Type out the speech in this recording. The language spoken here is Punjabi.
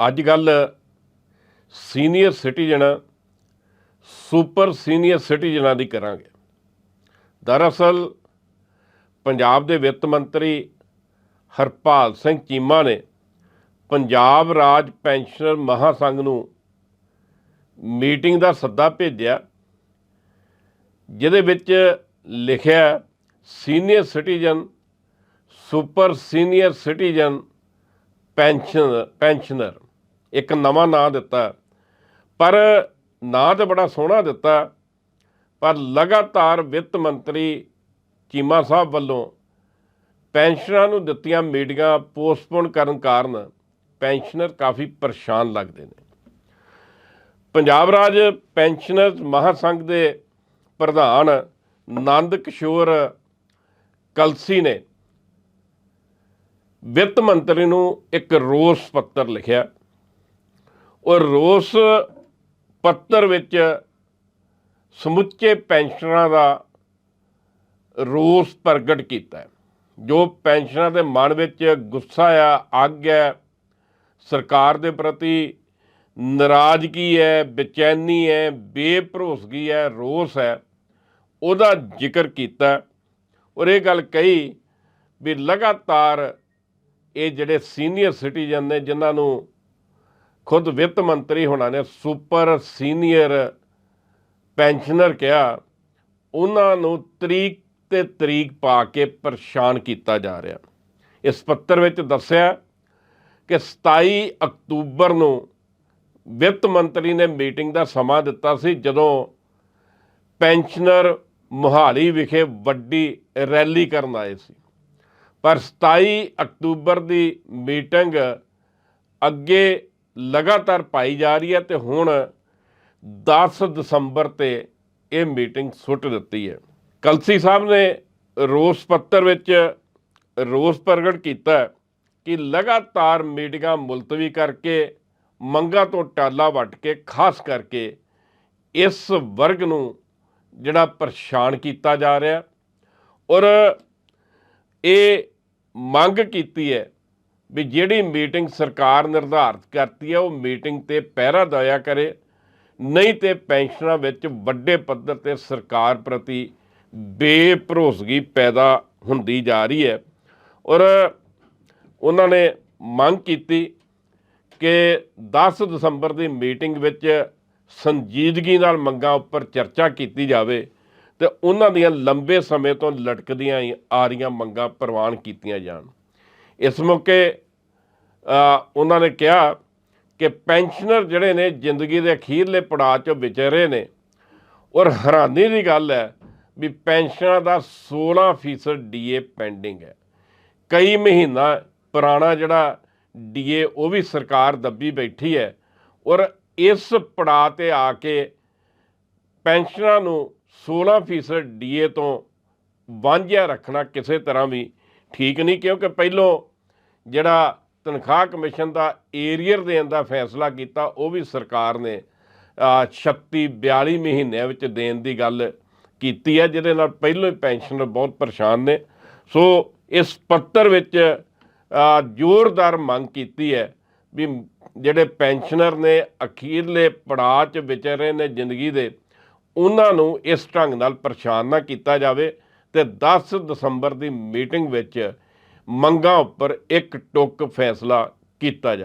ਅੱਜ ਗੱਲ ਸੀਨੀਅਰ ਸਿਟੀਜਨਾਂ ਸੁਪਰ ਸੀਨੀਅਰ ਸਿਟੀਜ਼ਨਾਂ ਦੀ ਕਰਾਂਗੇ। ਦਰਅਸਲ ਪੰਜਾਬ ਦੇ ਵਿੱਤ ਮੰਤਰੀ ਹਰਪਾਲ ਸਿੰਘ ਚੀਮਾ ਨੇ ਪੰਜਾਬ ਰਾਜ ਪੈਨਸ਼ਨਰ ਮਹਾਸੰਘ ਨੂੰ ਮੀਟਿੰਗ ਦਾ ਸੱਦਾ ਭੇਜਿਆ, ਜਿਹਦੇ ਵਿੱਚ ਲਿਖਿਆ senior citizen, super senior citizen pension, pensioner. ਇੱਕ ਨਵਾਂ ਨਾਂ ਦਿੱਤਾ। ਪਰ ਨਾਂ ਤਾਂ ਬੜਾ ਸੋਹਣਾ ਦਿੱਤਾ। ਪਰ ਲਗਾਤਾਰ ਵਿੱਤ ਮੰਤਰੀ ਚੀਮਾ ਸਾਹਿਬ ਵੱਲੋਂ ਪੈਨਸ਼ਨਰਾਂ ਨੂੰ ਦਿੱਤੀਆਂ ਮੀਟਿੰਗਾਂ ਪੋਸਟਪੋਨ ਕਰਨ ਕਾਰਨ ਪੈਨਸ਼ਨਰ ਕਾਫੀ ਪਰੇਸ਼ਾਨ ਲੱਗਦੇ ਨੇ। ਪੰਜਾਬ ਰਾਜ ਪੈਨਸ਼ਨਰਜ਼ ਮਹਾਸੰਘ ਦੇ ਪ੍ਰਧਾਨ ਨੰਦ ਕਿਸ਼ੋਰ ਕਲਸੀ ਨੇ ਵਿੱਤ ਮੰਤਰੀ ਨੂੰ ਇੱਕ ਰੋਸ ਪੱਤਰ ਲਿਖਿਆ। ਔਰ ਰੋਸ ਪੱਤਰ ਵਿੱਚ ਸਮੁੱਚੇ ਪੈਨਸ਼ਨਰਾਂ ਦਾ ਰੋਸ ਪ੍ਰਗਟ ਕੀਤਾ ਜੋ ਪੈਨਸ਼ਨਰਾਂ ਦੇ ਮਨ ਵਿੱਚ ਗੁੱਸਾ ਆ ਅੱਗ ਹੈ, ਸਰਕਾਰ ਦੇ ਪ੍ਰਤੀ ਨਾਰਾਜ਼ਗੀ ਹੈ, ਬੇਚੈਨੀ ਹੈ, ਬੇਭਰੋਸਗੀ ਹੈ, ਰੋਸ ਹੈ, ਉਹਦਾ ਜ਼ਿਕਰ ਕੀਤਾ ਔਰ ਇਹ ਗੱਲ ਕਹੀ ਵੀ ਲਗਾਤਾਰ ਇਹ ਜਿਹੜੇ ਸੀਨੀਅਰ ਸਿਟੀਜ਼ਨ ਨੇ, ਜਿਨ੍ਹਾਂ ਨੂੰ ਖੁਦ ਵਿੱਤ ਮੰਤਰੀ ਹੋਣਾ ਨੇ, ਸੁਪਰ ਸੀਨੀਅਰ ਪੈਨਸ਼ਨਰ ਕਿਹਾ, ਉਹਨਾਂ ਨੂੰ ਤਰੀਕ ਤੇ ਤਰੀਕ ਪਾ ਕੇ ਪਰੇਸ਼ਾਨ ਕੀਤਾ ਜਾ ਰਿਹਾ। ਇਸ ਪੱਤਰ ਵਿੱਚ ਦੱਸਿਆ ਕਿ 27 ਅਕਤੂਬਰ ਨੂੰ ਵਿੱਤ ਮੰਤਰੀ ਨੇ ਮੀਟਿੰਗ ਦਾ ਸਮਾਂ ਦਿੱਤਾ ਸੀ, ਜਦੋਂ ਪੈਨਸ਼ਨਰ ਮੁਹਾਲੀ ਵਿਖੇ ਵੱਡੀ ਰੈਲੀ ਕਰਨ ਆਏ ਸੀ। ਪਰ 27 ਅਕਤੂਬਰ ਦੀ ਮੀਟਿੰਗ ਅੱਗੇ ਲਗਾਤਾਰ ਪਾਈ ਜਾ ਰਹੀ ਹੈ ਤੇ ਹੁਣ 10 ਦਸੰਬਰ ਤੇ ਇਹ ਮੀਟਿੰਗ ਸੁੱਟ ਦਿੱਤੀ ਹੈ। ਕਲਸੀ ਸਾਹਿਬ ਨੇ ਰੋਸ ਪੱਤਰ ਵਿੱਚ ਰੋਸ ਪ੍ਰਗਟ ਕੀਤਾ ਕਿ ਲਗਾਤਾਰ ਮੀਟਿੰਗਾਂ ਮੁਲਤਵੀ ਕਰਕੇ, ਮੰਗਾਂ ਤੋਂ ਟਾਲਾ ਵੱਟ ਕੇ, ਖਾਸ ਕਰਕੇ ਇਸ ਵਰਗ ਨੂੰ ਜਿਹੜਾ ਪਰੇਸ਼ਾਨ ਕੀਤਾ ਜਾ ਰਿਹਾ ਔਰ ਇਹ ਮੰਗ ਕੀਤੀ ਹੈ ਵੀ ਜਿਹੜੀ ਮੀਟਿੰਗ ਸਰਕਾਰ ਨਿਰਧਾਰਤ ਕਰਤੀ ਹੈ, ਉਹ ਮੀਟਿੰਗ ਤੇ ਪਹਿਰਾ ਦਾਇਆ ਕਰੇ। ਨਹੀਂ ਤੇ ਪੈਨਸ਼ਨਾਂ ਵਿੱਚ ਵੱਡੇ ਪੱਧਰ ਤੇ ਸਰਕਾਰ ਪ੍ਰਤੀ ਬੇਭਰੋਸਗੀ ਪੈਦਾ ਹੁੰਦੀ ਜਾ ਰਹੀ ਹੈ। ਔਰ ਉਹਨਾਂ ਨੇ ਮੰਗ ਕੀਤੀ ਕਿ 10 ਦਸੰਬਰ ਦੀ ਮੀਟਿੰਗ ਵਿੱਚ ਸੰਜੀਦਗੀ ਨਾਲ ਮੰਗਾਂ ਉੱਪਰ ਚਰਚਾ ਕੀਤੀ ਜਾਵੇ ਤੇ ਉਹਨਾਂ ਦੀਆਂ ਲੰਬੇ ਸਮੇਂ ਤੋਂ ਲਟਕਦੀਆਂ ਆ ਰਹੀਆਂ ਮੰਗਾਂ ਪ੍ਰਵਾਨ ਕੀਤੀਆਂ ਜਾਣ। ਇਸ ਮੌਕੇ ਉਹਨਾਂ ਨੇ ਕਿਹਾ ਕਿ ਪੈਨਸ਼ਨਰ ਜਿਹੜੇ ਨੇ ਜ਼ਿੰਦਗੀ ਦੇ ਅਖੀਰਲੇ ਪੜਾਅ 'ਚ ਵਿਚਰੇ ਨੇ। ਔਰ ਹੈਰਾਨੀ ਦੀ ਗੱਲ ਹੈ ਵੀ ਪੈਨਸ਼ਨਾਂ ਦਾ 16% ਡੀਏ ਪੈਂਡਿੰਗ ਹੈ। ਕਈ ਮਹੀਨਾ ਪੁਰਾਣਾ ਜਿਹੜਾ ਡੀਏ ਉਹ ਵੀ ਸਰਕਾਰ ਦੱਬੀ ਬੈਠੀ ਹੈ। ਔਰ ਇਸ ਪੜਾਅ ਤੇ ਆ ਕੇ ਪੈਨਸ਼ਨਾਂ ਨੂੰ 16% ਡੀਏ ਤੋਂ ਵਾਂਝਿਆ ਰੱਖਣਾ ਕਿਸੇ ਤਰ੍ਹਾਂ ਵੀ ਠੀਕ ਨਹੀਂ, ਕਿਉਂਕਿ ਪਹਿਲੋਂ ਜਿਹੜਾ ਤਨਖਾਹ ਕਮਿਸ਼ਨ ਦਾ ਏਰੀਅਰ ਦੇਣ ਦਾ ਫੈਸਲਾ ਕੀਤਾ ਉਹ ਵੀ ਸਰਕਾਰ ਨੇ ਅ, 36 42 ਮਹੀਨਿਆਂ ਵਿੱਚ ਦੇਣ ਦੀ ਗੱਲ ਕੀਤੀ ਹੈ ਜਿਹਦੇ ਨਾਲ ਪਹਿਲੋਂ ਹੀ ਪੈਨਸ਼ਨਰ ਬਹੁਤ ਪਰੇਸ਼ਾਨ ਨੇ। ਸੋ ਇਸ ਪੱਤਰ ਵਿੱਚ ਜ਼ੋਰਦਾਰ ਮੰਗ ਕੀਤੀ ਹੈ ਵੀ ਜਿਹੜੇ ਪੈਨਸ਼ਨਰ ਨੇ ਅਖੀਰਲੇ ਪੜਾਅ 'ਚ ਵਿਚਰੇ ਨੇ ਜ਼ਿੰਦਗੀ ਦੇ ਉਹਨਾਂ ਨੂੰ ਇਸ ਢੰਗ ਨਾਲ ਪਰੇਸ਼ਾਨ ਨਾ ਕੀਤਾ ਜਾਵੇ ਤੇ 10 ਦਸੰਬਰ ਦੀ ਮੀਟਿੰਗ ਵਿੱਚ ਮੰਗਾਂ ਉੱਪਰ ਇੱਕ ਟੁੱਕ ਫੈਸਲਾ ਕੀਤਾ ਜਾਵੇ।